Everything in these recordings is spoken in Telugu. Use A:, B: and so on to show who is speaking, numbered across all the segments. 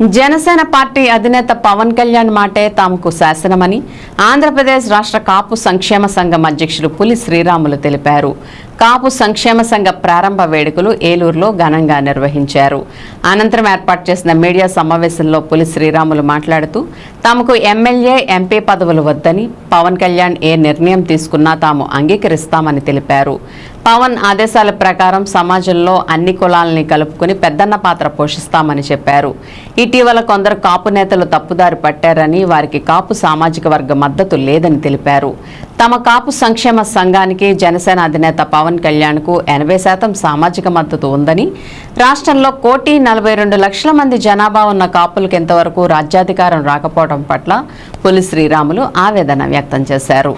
A: జనసేన పార్టీ అధినేత పవన్ కళ్యాణ్ మాటే తాముకు శాసనమని ఆంధ్రప్రదేశ్ రాష్ట్ర కాపు సంక్షేమ సంఘం అధ్యక్షులు పులి శ్రీరాములు తెలిపారు. కాపు సంక్షేమ సంఘ ప్రారంభ వేడుకలు ఏలూరులో ఘనంగా నిర్వహించారు. అనంతరం ఏర్పాటు చేసిన మీడియా సమావేశంలో పులి శ్రీరాములు మాట్లాడుతూ తమకు ఎమ్మెల్యే ఎంపీ పదవులు వద్దని పవన్ కళ్యాణ్ ఏ నిర్ణయం తీసుకున్నా తాము అంగీకరిస్తామని తెలిపారు. పవన్ ఆదేశాల ప్రకారం సమాజంలో అన్ని కులాలని కలుపుకుని పెద్దన్న పాత్ర పోషిస్తామని చెప్పారు. ఇటీవల కొందరు కాపు నేతలు తప్పుదారి పట్టారని వారికి కాపు సామాజిక వర్గ మద్దతు లేదని తెలిపారు. తమ కాపు సంక్షేమ సంఘానికి జనసేన అధినేత పవన్ కళ్యాణ్కు ఎనభై శాతం సామాజిక మద్దతు ఉందని రాష్ట్రంలో కోటి నలభై రెండు లక్షల మంది జనాభా ఉన్న కాపులకు ఇంతవరకు రాజ్యాధికారం రాకపోవడం పట్ల పులి శ్రీరాములు ఆవేదన వ్యక్తం చేశారు.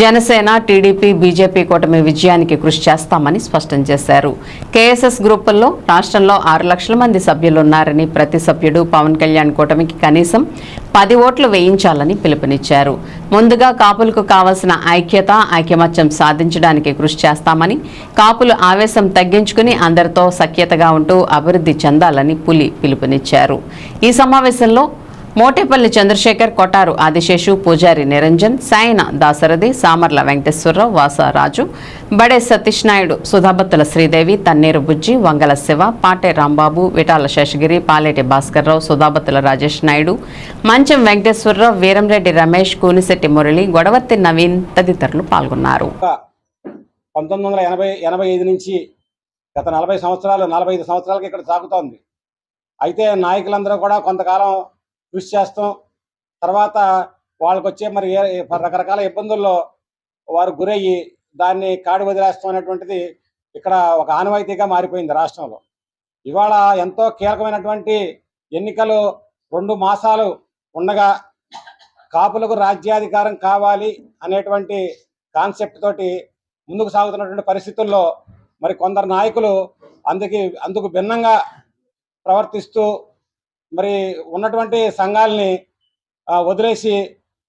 A: జనసేన టీడీపీ బీజేపీ కూటమి విజయానికి కృషి చేస్తామని స్పష్టం చేశారు. కేఎస్ఎస్ గ్రూపుల్లో రాష్ట్రంలో ఆరు లక్షల మంది సభ్యులున్నారని ప్రతి సభ్యుడు పవన్ కళ్యాణ్ కూటమికి కనీసం పది ఓట్లు వేయించాలని పిలుపునిచ్చారు. ముందుగా కాపులకు కావలసిన ఐక్యత ఐకమత్యం సాధించడానికి కృషి చేస్తామని కాపులు ఆవేశం తగ్గించుకుని అందరితో సఖ్యతగా ఉంటూ అభివృద్ధి చెందాలని పులి పిలుపునిచ్చారు. ఈ సమావేశంలో మోటేపల్లి చంద్రశేఖర్ కొటారు ఆదిశేషు పూజారి నిరంజన్ సాయన దాసరథి సామర్ల వెంకటేశ్వరరావు వాసరాజు బడే సతీష్ నాయుడు సుధాబత్తుల శ్రీదేవి తన్నీరు బుజ్జి వంగల శివ పాటే రాంబాబు విటాల శేషగిరి పాలేటి భాస్కర్రావు సుధాబత్తుల రాజేష్ నాయుడు మంచం వెంకటేశ్వరరావు వీరంరెడ్డి రమేష్ కూనిశెట్టి మురళి గొడవర్తి నవీన్ తదితరులు పాల్గొన్నారు.
B: పంతొమ్మిది వందల ఎనభై ఎనభై ఐదు నుంచి గత నలభై సంవత్సరాలు నలభై ఐదు సంవత్సరాలకి ఇక్కడ సాగుతోంది. అయితే నాయకులందరూ కూడా కొంతకాలం కృషి చేస్తాం. తర్వాత వాళ్ళకి వచ్చే మరి ఏ రకరకాల ఇబ్బందుల్లో వారు గురయ్యి దాన్ని కాడి వదిలేస్తాం అనేటువంటిది ఇక్కడ ఒక ఆనవాయితీగా మారిపోయింది రాష్ట్రంలో. ఇవాళ ఎంతో కీలకమైనటువంటి ఎన్నికలు రెండు మాసాలు ఉండగా కాపులకు రాజ్యాధికారం కావాలి అనేటువంటి కాన్సెప్ట్ తోటి ముందుకు సాగుతున్నటువంటి పరిస్థితుల్లో మరి కొందరు నాయకులు అందుకి అందుకు భిన్నంగా ప్రవర్తిస్తూ మరి ఉన్నటువంటి సంఘాలని వదిలేసి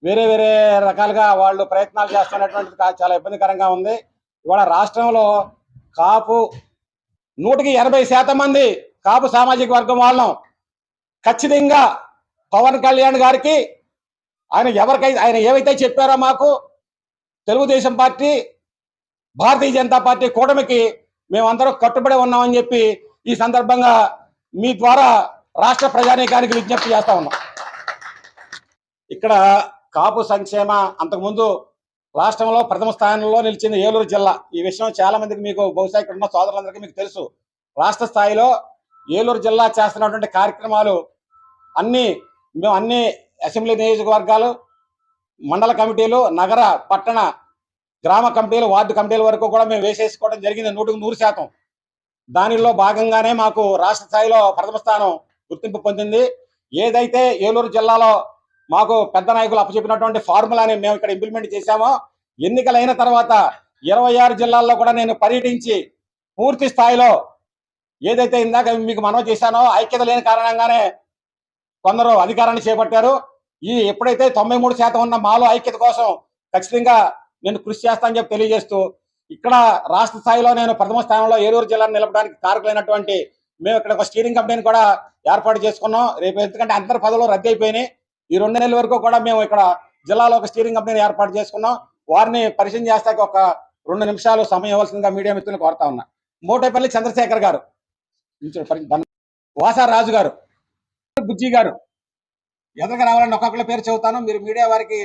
B: వేరే వేరే రకాలుగా వాళ్ళు ప్రయత్నాలు చేస్తున్నటువంటిది చాలా ఇబ్బందికరంగా ఉంది. ఇవాళ రాష్ట్రంలో కాపు నూటికి ఎనభై శాతం మంది కాపు సామాజిక వర్గం వాళ్ళం. ఖచ్చితంగా పవన్ కళ్యాణ్ గారికి ఆయన ఎవరికైతే ఆయన ఏవైతే చెప్పారో మాకు తెలుగుదేశం పార్టీ భారతీయ జనతా పార్టీ కూటమికి మేమందరం కట్టుబడి ఉన్నామని చెప్పి ఈ సందర్భంగా మీ ద్వారా రాష్ట్ర ప్రజానీకానికి విజ్ఞప్తి చేస్తా ఉన్నాం. ఇక్కడ కాపు సంక్షేమ అంతకుముందు రాష్ట్రంలో ప్రథమ స్థానంలో నిలిచింది ఏలూరు జిల్లా. ఈ విషయం చాలా మందికి మీకు బహుశా ఇక్కడ ఉన్న సోదరులందరికీ మీకు తెలుసు. రాష్ట్ర స్థాయిలో ఏలూరు జిల్లా చేస్తున్నటువంటి కార్యక్రమాలు అన్ని మేము అన్ని అసెంబ్లీ నియోజకవర్గాలు మండల కమిటీలు నగర పట్టణ గ్రామ కమిటీలు వార్డు కమిటీల వరకు కూడా మేము వేసేసుకోవడం జరిగింది నూటికి నూరు శాతం. దానిలో భాగంగానే మాకు రాష్ట్ర స్థాయిలో ప్రథమ స్థానం గుర్తింపు పొందింది. ఏదైతే ఏలూరు జిల్లాలో మాకు పెద్ద నాయకులు అప్పచెప్పినటువంటి ఫార్ములాని మేము ఇక్కడ ఇంప్లిమెంట్ చేశామో ఎన్నికలైన తర్వాత ఇరవై ఆరు జిల్లాల్లో కూడా నేను పర్యటించి పూర్తి స్థాయిలో ఏదైతే ఇందాక మీకు మనవి చేశానో ఐక్యత లేని కారణంగానే కొందరు అధికారాన్ని చేపట్టారు. ఈ ఎప్పుడైతే తొంభై మూడు శాతం ఉన్న మాలో ఐక్యత కోసం ఖచ్చితంగా నేను కృషి చేస్తానని చెప్పి తెలియజేస్తూ ఇక్కడ రాష్ట్ర స్థాయిలో నేను ప్రథమ స్థానంలో ఏలూరు జిల్లాను నిలపడానికి కారకులైనటువంటి మేము ఇక్కడ ఒక స్టీరింగ్ కమిటీని కూడా ఏర్పాటు చేసుకున్నాం. రేపు ఎందుకంటే అందరి పదవులు రద్దు అయిపోయినాయి. ఈ రెండు నెలల వరకు కూడా మేము ఇక్కడ జిల్లాలో ఒక స్టీరింగ్ కమిటీని ఏర్పాటు చేసుకున్నాం. వారిని పరిచయం చేస్తాక ఒక రెండు నిమిషాలు సమయం ఇవ్వాల్సిందిగా మీడియా మిత్రులు కోరుతా ఉన్నా. మోటేపల్లి చంద్రశేఖర్ గారు. వాసారాజు రాజు గారు. బుజ్జి గారు. ఎదురుగా రావాలని ఒక్కొక్కరి పేరు చెబుతాను. మీరు మీడియా వారికి